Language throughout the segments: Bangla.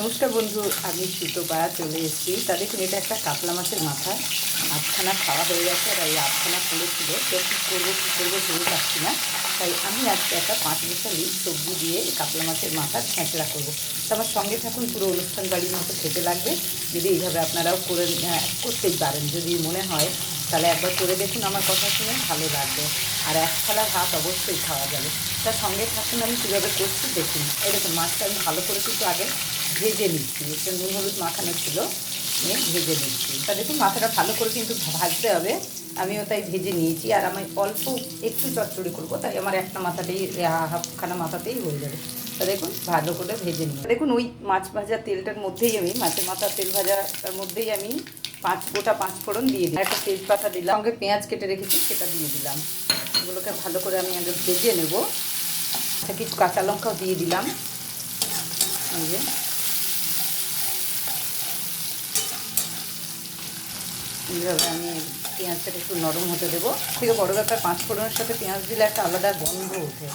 নমস্কার বন্ধু, আমি সুতোপা চলে এসেছি। তা দেখুন এটা একটা কাতলা মাছের মাথা। আটখানা খাওয়া হয়ে গেছে আর এই আটখানা পড়েছিল তো কী করব কী করব ভেবে পাচ্ছি না। তাই আমি আজকে একটা পাঁচ মিশালি সবজি দিয়ে এই কাতলা মাছের মাথা ছেঁচড়া করব। তো আমার সঙ্গে থাকুন, পুরো অনুষ্ঠান বাড়ির মতো খেতে লাগবে। যদি এইভাবে আপনারাও করে করতেই পারেন, যদি মনে হয়, তাহলে একবার করে দেখুন আমার কথা শুনে, ভালো লাগবে। আর এক থালা ভাত অবশ্যই খাওয়া যাবে। তার সঙ্গে থাকুন আমি কীভাবে করছি দেখুন। এরকম মাছটা আমি ভালো করে কিন্তু আগে ভেজে নিচ্ছি। একটু নুন হলুদ মাখানো ছিল, নিয়ে ভেজে নিচ্ছি। তা দেখুন, মাথাটা ভালো করে কিন্তু ভাজতে হবে। আমিও তাই ভেজে নিয়েছি। আর আমি অল্প একটু চচ্চড়ি করব, তাই আমার একটা মাথাতেই হাফখানা মাথাতেই হয়ে যাবে। তা দেখুন, ভালো করে ভেজে নিই দেখুন, ওই মাছ ভাজা তেলটার মধ্যেই আমি, মাছের মাথা তেল ভাজাটার মধ্যেই আমি পাঁচ গোটা পাঁচ ফোড়ন দিয়ে দিই একটা তেজপাতা দিলাম। সঙ্গে পেঁয়াজ কেটে রেখেছি, সেটা দিয়ে দিলাম। এগুলোকে ভালো করে আমি আগে ভেজে নেব। আচ্ছা কিছু কাঁচা লঙ্কাও দিয়ে দিলাম। এইভাবে আমি পেঁয়াজটাকে একটু নরম হতে দেবো। থেকে বড় ব্যাপার, পাঁচ ফোড়নের সাথে পেঁয়াজ দিলে একটা আলাদা গন্ধ ওঠে।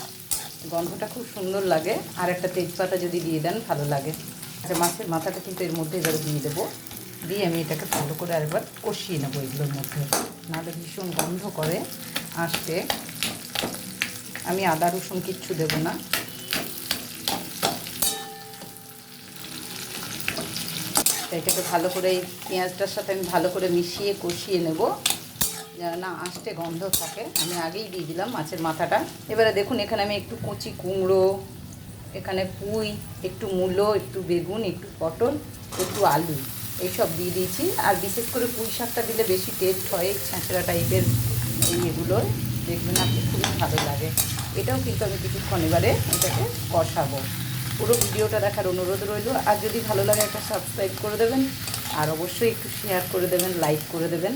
গন্ধটা খুব সুন্দর লাগে। আর একটা তেজপাতা যদি দিয়ে দেন, ভালো লাগে। আচ্ছা মাছের মাথাটা কিন্তু এর মধ্যে এবারে দিয়ে দেবো। দিয়ে আমি এটাকে ভালো করে আরেকবার কষিয়ে নেব এগুলোর মধ্যে। নাহলে ভীষণ গন্ধ করে আসতে আমি আদা, রসুন কিচ্ছু দেবো না। এটাকে ভালো করে এই পেঁয়াজটার সাথে আমি ভালো করে মিশিয়ে কষিয়ে নেব। যেন না আসতে গন্ধ থাকে। আমি আগেই দিয়ে দিলাম মাছের মাথাটা। এবারে দেখুন, এখানে আমি একটু কচি কুমড়ো, এখানে পুঁই, একটু মূলো, একটু বেগুন, একটু পটল, একটু আলু। এইসব দিয়ে দিয়েছি। আর বিশেষ করে পুঁই শাকটা দিলে বেশি টেস্ট হয় ছ্যাঁচড়া টাইপের এই এগুলোর দেখবেন আপনি, খুবই ভালো লাগে। এটাও কিন্তু আমি কিছুক্ষণ এবারে এটাকে কষাবো। পুরো ভিডিওটা দেখার অনুরোধ রইল। আর যদি ভালো লাগে একটা সাবস্ক্রাইব করে দেবেন, আর অবশ্যই একটু শেয়ার করে দেবেন লাইক করে দেবেন।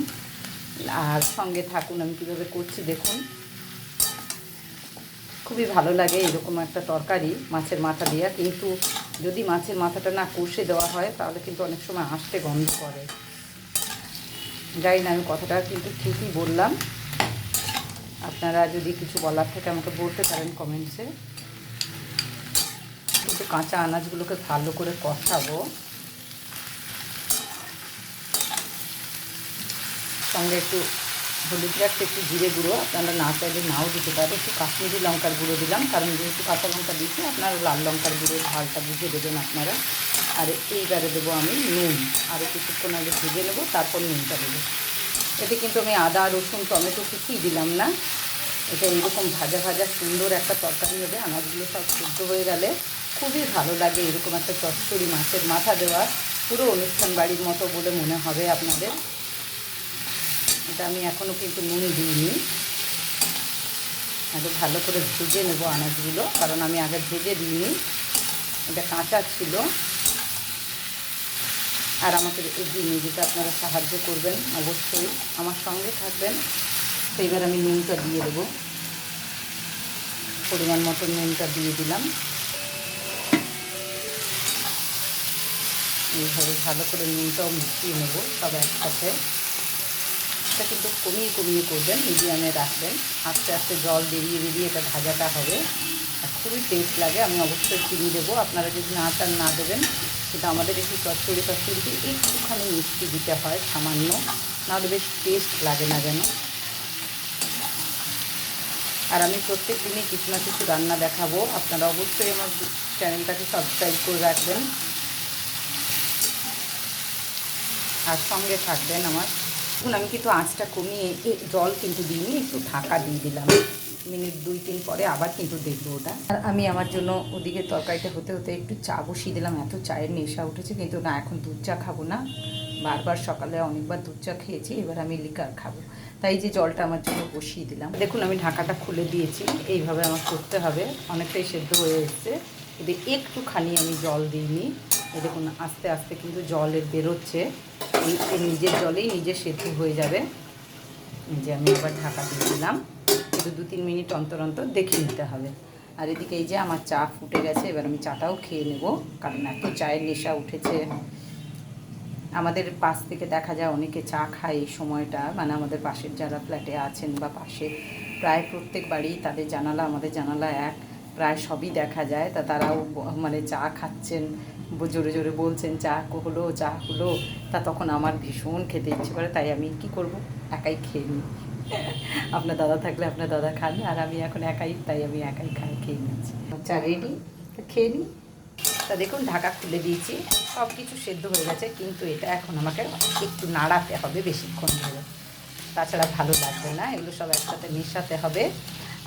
আর সঙ্গে থাকুন, আমি কীভাবে করছি দেখুন। খুবই ভালো লাগে এরকম একটা তরকারি মাছের মাথা দেওয়া কিন্তু যদি মাছের মাথাটা না কষে দেওয়া হয়, তাহলে কিন্তু অনেক সময় আসতে গন্ধ করে। জানি না, আমি কথাটা কিন্তু ঠিকই বললাম। আপনারা যদি কিছু বলার থেকে আমাকে বলতে পারেন কমেন্টসে কিন্তু কাঁচা আনাজগুলোকে ভালো করে কষাবো। সঙ্গে একটু হলুদ রাখতে একটু জিরে গুঁড়ো, আপনারা না চাইলে নাও দিতে পারে একটু কাশ্মীরি লঙ্কার গুঁড়ো দিলাম, কারণ যেহেতু কাঁচা লঙ্কা দিয়েছি, আপনারা লাল লঙ্কার গুঁড়ো, ঝালটা বুঝে দেবেন আপনারা। আর এইবারে দেবো আমি নুন আরও কিছুক্ষণ আগে ভেজে নেব, তারপর নুনটা দেবো। এতে কিন্তু আমি আদা, রসুন, টমেটো কিছুই দিলাম না। এটা এইরকম ভাজা ভাজা সুন্দর একটা তরকারি হবে, আনাজগুলো সব সিদ্ধ হয়ে গেলে খুবই ভালো লাগে এরকম একটা চচ্চড়ি মাছের মাথা দেওয়া। পুরো অনুষ্ঠান বাড়ির মতো বলে মনে হবে আপনাদের। এটা আমি এখনও কিন্তু নুন দিইনি। একটু ভালো করে ভেজে নেব আনাজগুলো, কারণ আমি আগে ভেজে দিইনি। এটা কাঁচা ছিল। আর আমাকে এগিয়ে নিয়ে যেতে আপনারা সাহায্য করবেন, অবশ্যই। আমার সঙ্গে থাকবেন তো এবার আমি নুনটা দিয়ে দেবো। পরিমাণ মতো নুনটা দিয়ে দিলাম। এইভাবে ভালো করে নুনটাও মিশিয়ে নেব সব একসাথে। এটা কিন্তু কমিয়ে কমিয়ে করবেন, মিডিয়ামে রাখবেন। আস্তে আস্তে জল বেরিয়ে বেরিয়ে এটা ভাজাটা হবে। আর খুবই টেস্ট লাগে, আমি অবশ্যই চিনি দেবো। আপনারা যদি না চান, না দেবেন। কিন্তু আমাদের একটু চচ্চড়ি চচ্চড়িতে একটুখানি মিষ্টি দিতে হয়, সামান্য। নাহলে বেশ টেস্ট লাগে না যেন। আর আমি প্রত্যেক দিনই কিছু না কিছু রান্না দেখাবো। আপনারা অবশ্যই আমার চ্যানেলটাকে সাবস্ক্রাইব করে রাখবেন। আর সঙ্গে থাকবেন আমার। এখন আমি কিন্তু আঁচটা কমিয়ে জল কিন্তু দিইনি, একটু ঢাকা দিয়ে দিলাম। মিনিট দুই, তিন পরে আবার কিন্তু দেখব ওটা। আর আমি আমার জন্য ওদিকে তরকারিটা হতে হতে একটু চা বসিয়ে দিলাম, এত চায়ের নেশা উঠেছে, কিন্তু না, এখন দুধ চা খাব না। বারবার সকালে অনেকবার দুধ চা খেয়েছি, এবার আমি লিকার খাব। তাই যে জলটা আমার জন্য বসিয়ে দিলাম। দেখুন, আমি ঢাকাটা খুলে দিয়েছি, এইভাবে আমার করতে হবে, অনেকটাই সেদ্ধ হয়ে এসছে। এদের একটুখানি আমি জল দিইনি দেখুন, আস্তে আস্তে কিন্তু জলের বেরোচ্ছে। নিজের জলেই নিজে সেদ্ধ হয়ে যাবে। যে আমি আবার ঢাকা দিয়ে দিলাম। একটু দু তিন মিনিট অন্তর অন্তর দেখে নিতে হবে। আর এদিকে এই যে আমার চা ফুটে গেছে, এবার আমি চাটাও খেয়ে নেব, কারণ এত চায়ের নেশা উঠেছে। আমাদের পাশ থেকে দেখা যায় অনেকে চা খায় এই সময়টা। মানে আমাদের পাশের যারা ফ্ল্যাটে আছেন বা পাশে, প্রায় প্রত্যেক বাড়ি তাদের জানালা, আমাদের জানালা এক। প্রায় সবই দেখা যায়। তা তারাও মানে চা খাচ্ছেন। জোরে জোরে বলছেন চা হলো চা হলো তা তখন আমার ভীষণ খেতে ইচ্ছে করে, তাই আমি কি করব? একাই খেয়ে নিই। আপনার দাদা থাকলে আপনার দাদা খান, আর আমি এখন একাই, তাই আমি একাই খাই খেয়ে নিচ্ছি। চা রেডি খেয়ে নিই। তা দেখুন, ঢাকা খুলে দিয়েছি সব কিছু সেদ্ধ হয়ে গেছে, কিন্তু এটা এখন আমাকে একটু নাড়াতে হবে বেশিক্ষণ ধরে। তাছাড়া ভালো লাগবে না, এগুলো সব একসাথে মেশাতে হবে।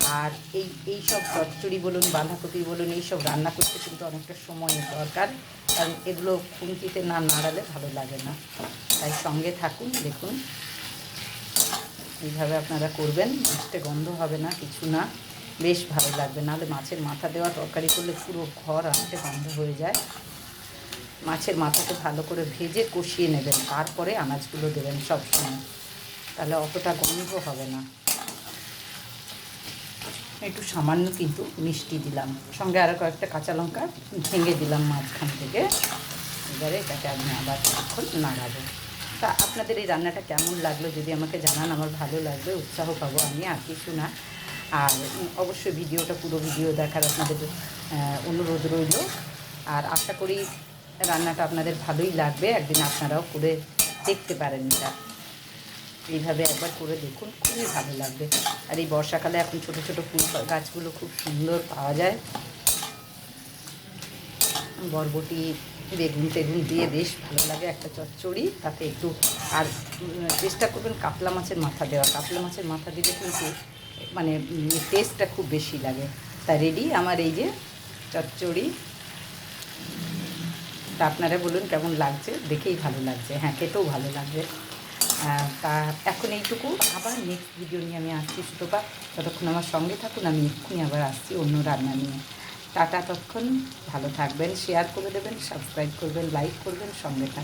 আর এই এই সব চচ্চড়ি বলুন, বাঁধাকপি বলুন, এই সব রান্না করতে কিন্তু অনেকটা সময়ের দরকার। কারণ এগুলো খুন্তিতে না নাড়ালে ভালো লাগে না। তাই সঙ্গে থাকুন, দেখুন। এইভাবে আপনারা করবেন মাছটা গন্ধ হবে না, কিছু না। বেশ ভালো লাগবে, নাহলে মাছের মাথা দেওয়া তরকারি করলে পুরো ঘর আসতে গন্ধ হয়ে যায়। মাছের মাথাটা ভালো করে ভেজে কষিয়ে নেবেন, তারপরে আনাজগুলো দেবেন সব সময় তাহলে অতটা গন্ধ হবে না। একটু সামান্য কিন্তু মিষ্টি দিলাম। সঙ্গে আরও কয়েকটা কাঁচা লঙ্কা ভেঙে দিলাম মাঝখান থেকে। এবারে এটাকে আমি আবার এখন নাড়াবো। তা আপনাদের এই রান্নাটা কেমন লাগল যদি আমাকে জানান, আমার ভালো লাগবে, উৎসাহ পাবো আমি, আর কিছু না। আর অবশ্যই ভিডিওটা, পুরো ভিডিও দেখার আপনাদের অনুরোধ রইল। আর আশা করি রান্নাটা আপনাদের ভালোই লাগবে। একদিন আপনারাও করে দেখতে পারেন এটা। এইভাবে একবার করে দেখুন, খুবই ভালো লাগবে। আর এই বর্ষাকালে এখন ছোট ছোট ফুল গাছগুলো খুব সুন্দর পাওয়া যায়। বরবটি, বেগুন টেগুন দিয়ে বেশ ভালো লাগে একটা চচ্চড়ি। তাতে একটু আর চেষ্টা করবেন কাতলা মাছের মাথা দেওয়া। কাতলা মাছের মাথা দিলে কিন্তু মানে টেস্টটা খুব বেশি লাগে। তা রেডি আমার এই যে চচ্চড়ি। তা আপনারা বলুন কেমন লাগছে? দেখেই ভালো লাগছে। হ্যাঁ খেতেও ভালো লাগবে। তা এখন এইটুকু। আবার নেক্সট ভিডিও নিয়ে আমি আসছি সুতপা। ততক্ষণ আমার সঙ্গে থাকুন, আমি এক্ষুনি আবার আসছি অন্য রান্না নিয়ে। টাটা, ততক্ষণ ভালো থাকবেন শেয়ার করে দেবেন সাবস্ক্রাইব করবেন লাইক করবেন, সঙ্গে থাকবেন।